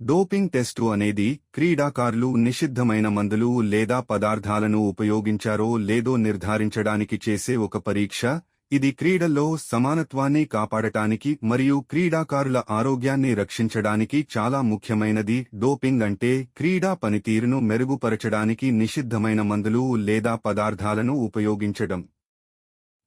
Doping test అనేది క్రీడాకారులు నిషిద్ధమైన మందులు లేదా పదార్థాలను ఉపయోగించారో లేదో నిర్ధారించడానికి చేసే ఒక పరీక్ష. ఇది క్రీడల్లో సమానత్వాన్ని కాపాడటానికి మరియు క్రీడాకారుల ఆరోగ్యాన్ని రక్షించడానికి చాలా ముఖ్యమైనది. డోపింగ్ అంటే క్రీడా పనితీరును మెరుగుపరచడానికి నిషిద్ధమైన మందులు లేదా పదార్థాలను ఉపయోగించడం.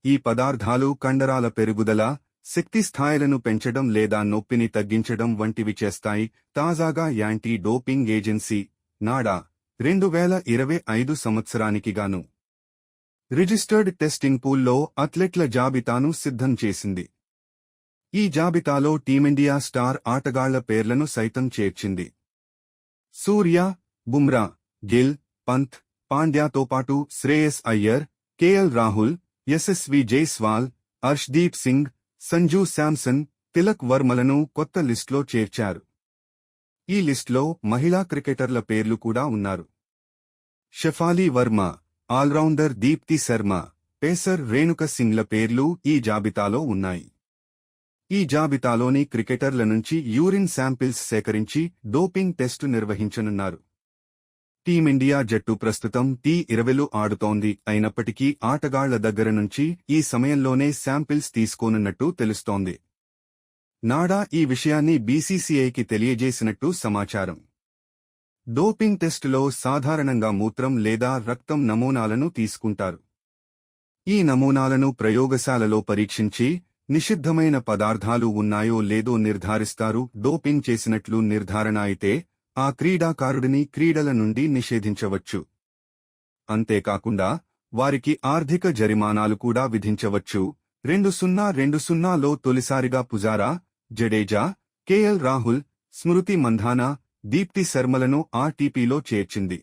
ఈ పదార్థాలు కండరాల పెరుగుదల శక్తి స్థాయిలను పెంచడం లేదా నొప్పిని తగ్గించడం వంటివి చేస్తాయి. తాజాగా యాంటీ డోపింగ్ ఏజెన్సీ నాడా రెండు వేల ఇరవై ఐదు సంవత్సరానికి గాను రిజిస్టర్డ్ టెస్టింగ్ పూల్లో అథ్లెట్ల జాబితాను సిద్ధం చేసింది. ఈ జాబితాలో టీమిండియా స్టార్ ఆటగాళ్ళ పేర్లను సైతం చేర్చింది. సూర్య బుమ్రా గిల్ పంత్ పాండ్యాతో పాటు శ్రేయస్ అయ్యర్ కేఎల్ రాహుల్ యశస్వి జైస్వాల్ అర్ష్దీప్ సింగ్ సంజు శాంసన్ తిలక్ వర్మలను కొత్త లిస్టులో చేర్చారు. ఈ లిస్టులో మహిళా క్రికెటర్ల పేర్లు కూడా ఉన్నారు. Shafali Verma all rounder Deepti Sharma pacer Renuka సింగ్ల పేర్లు ఈ జాబితాలో ఉన్నాయి. ఈ జాబితాలోని క్రికెటర్ల నుంచి యూరిన్ శాంపిల్స్ సేకరించి డోపింగ్ టెస్టు నిర్వహించనున్నారు. టీమిండియా జట్టు ప్రస్తుతం టీ ఇరవైలో ఆడుతోంది. అయినప్పటికీ ఆటగాళ్ళ దగ్గర నుంచి ఈ సమయంలోనే శాంపిల్స్ తీసుకోనున్నట్టు తెలుస్తోంది. నాడా ఈ విషయాన్ని బీసీసీఐకి తెలియజేసినట్టు సమాచారం. డోపింగ్ టెస్టులో సాధారణంగా మూత్రం లేదా రక్తం నమూనాలను తీసుకుంటారు. ఈ నమూనాలను ప్రయోగశాలలో పరీక్షించి నిషిద్ధమైన పదార్థాలు ఉన్నాయో లేదో నిర్ధారిస్తారు. డోపింగ్ చేసినట్లు నిర్ధారణ అయితే ఆ క్రీడాకారుడిని క్రీడల నుండి నిషేధించవచ్చు. అంతేకాకుండా వారికి ఆర్థిక జరిమానాలు కూడా విధించవచ్చు. రెండు సున్నా రెండు సున్నాలో తొలిసారిగా పుజారా జడేజా కేఎల్ రాహుల్ స్మృతి మంధానా దీప్తి శర్మలను ఆర్టీపీలో చేర్చింది.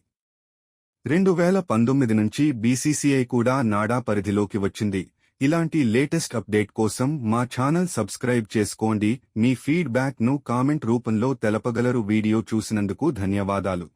రెండు వేల పంతొమ్మిది నుంచి బీసీసీఐ కూడా నాడా పరిధిలోకి వచ్చింది. ఇలాంటి లేటెస్ట్ అప్డేట్ కోసం మా ఛానల్ సబ్స్క్రైబ్ చేసుకోండి. మీ ఫీడ్బ్యాక్ను కామెంట్ రూపంలో తెలపగలరు. వీడియో చూసినందుకు ధన్యవాదాలు.